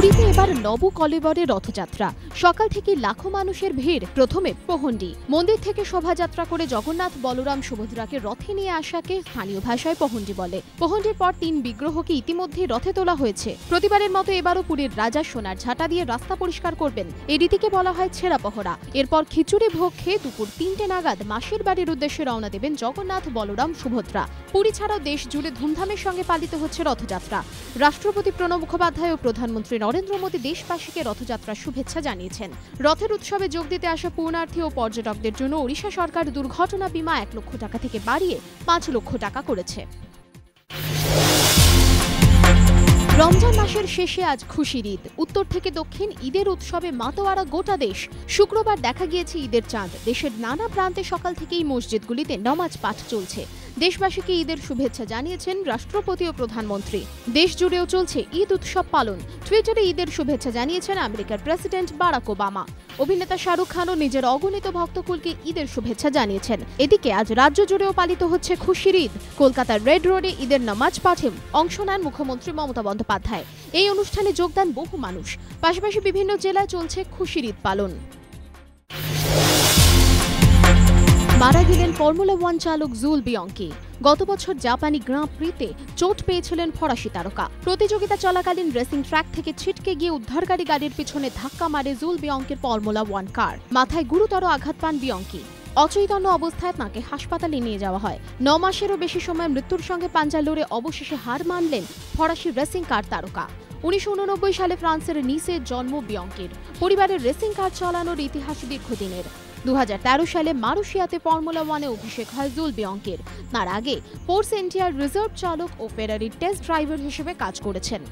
পুরীতে এবার নব কলেবরে রথযাত্রা। সকাল থেকে লাখো মানুষের ভিড়, প্রথমে পহন্ডি। মন্দির থেকে শোভাযাত্রা করে জগন্নাথ বলরাম সুভদ্রাকে রথে নিয়ে আসাকে স্থানীয় ভাষায় পহন্ডি বলে। পহন্ডির পর তিন বিগ্রহকে ইতিমধ্যে রথে তোলা হয়েছে। প্রতিবারের মতো এবারও পুরীর রাজা সোনার ঝাঁটা দিয়ে রাস্তা পরিষ্কার করবেন। রীতিকে বলা হয় ছেঁড়া পহরা। এরপর খিচুড়ি ভোগ খেয়ে দুপুর তিনটে নাগাদ মাসির বাড়ির উদ্দেশ্যে রওনা দেবেন জগন্নাথ বলরাম সুভদ্রা। পুরী ছাড়াও দেশ জুড়ে ধুমধামের সঙ্গে পালিত হচ্ছে রথযাত্রা। রাষ্ট্রপতি প্রণব মুখোপাধ্যায় ও প্রধানমন্ত্রী নরেন্দ্র মোদী দেশবাসীকে রথযাত্রার শুভেচ্ছা জানিয়েছেন। রথের উৎসবে যোগ দিতে আসা পূর্ণার্থী ও পর্যটকদের জন্য ওড়িশা সরকার দুর্ঘটনা বিমা এক লক্ষ টাকা থেকে বাড়িয়ে পাঁচ লক্ষ টাকা করেছে। রমজান মাসের শেষে আজ খুশির ঈদ। উত্তর থেকে দক্ষিণ, ঈদের উৎসবে মাতোয়ারা গোটা দেশ। শুক্রবার দেখা গিয়েছে ঈদের চাঁদ। দেশের নানা প্রান্তে সকাল থেকেই মসজিদগুলিতে নমাজ পাঠ চলছে। দেশবাসীকে ঈদের শুভেচ্ছা জানিয়েছেন রাষ্ট্রপতি ও প্রধানমন্ত্রী। দেশ জুড়েও চলছে ঈদ উৎসব পালন। টুইটারে ঈদের শুভেচ্ছা জানিয়েছেন আমেরিকার প্রেসিডেন্ট বারাক ওবামা। অভিনেতা শাহরুখ খানও নিজের অগণিত ভক্তকুলকে ঈদের শুভেচ্ছা জানিয়েছেন। এদিকে আজ রাজ্য জুড়েও পালিত হচ্ছে খুশির ঈদ। কলকাতার রেড রোডে ঈদের নামাজ পাঠে অংশ নেন মুখ্যমন্ত্রী মমতা বন্দ্যোপাধ্যায়। এই অনুষ্ঠানে যোগদান বহু মানুষ। পাশাপাশি বিভিন্ন জেলায় চলছে খুশির ঈদ পালন। মারা গেলেন ফর্মুলা ওয়ান চালক জুল বিয়ঙ্কি। গত বছর জাপানি গ্রাঁ প্রিতে চোট পেয়েছিলেন ফরাসি তারকা। প্রতিযোগিতা চলাকালীন রেসিং ট্র্যাক থেকে ছিটকে গিয়ে উদ্ধারকারী গাড়ির পিছনে ধাক্কা মারে জুল বিয়ঙ্কের ফর্মুলা ওয়ান কার মাথায় গুরুতর আঘাত পান বিয়ঙ্কি। অচৈতন্য অবস্থায় তাঁকে হাসপাতালে নিয়ে যাওয়া হয়। ন মাসেরও বেশি সময় মৃত্যুর সঙ্গে পাঞ্জা লড়ে অবশেষে হার মানলেন ফরাসি রেসিং কার তারকা। উনিশশো উননব্বই সালে ফ্রান্সের নিসে জন্ম বিয়ঙ্কের। পরিবারের রেসিং কার চালানোর ইতিহাস দীর্ঘদিনের। দু হাজার তেরো সালে মারুশিয়াতে ফর্মুলা ওয়ানে অভিষেক হয় জুল বিয়ঙ্কের। তার আগে ফোর্স এন্টিয়ার রিজার্ভ চালক ও ফেরারির টেস্ট ড্রাইভার হিসেবে কাজ করেছেন।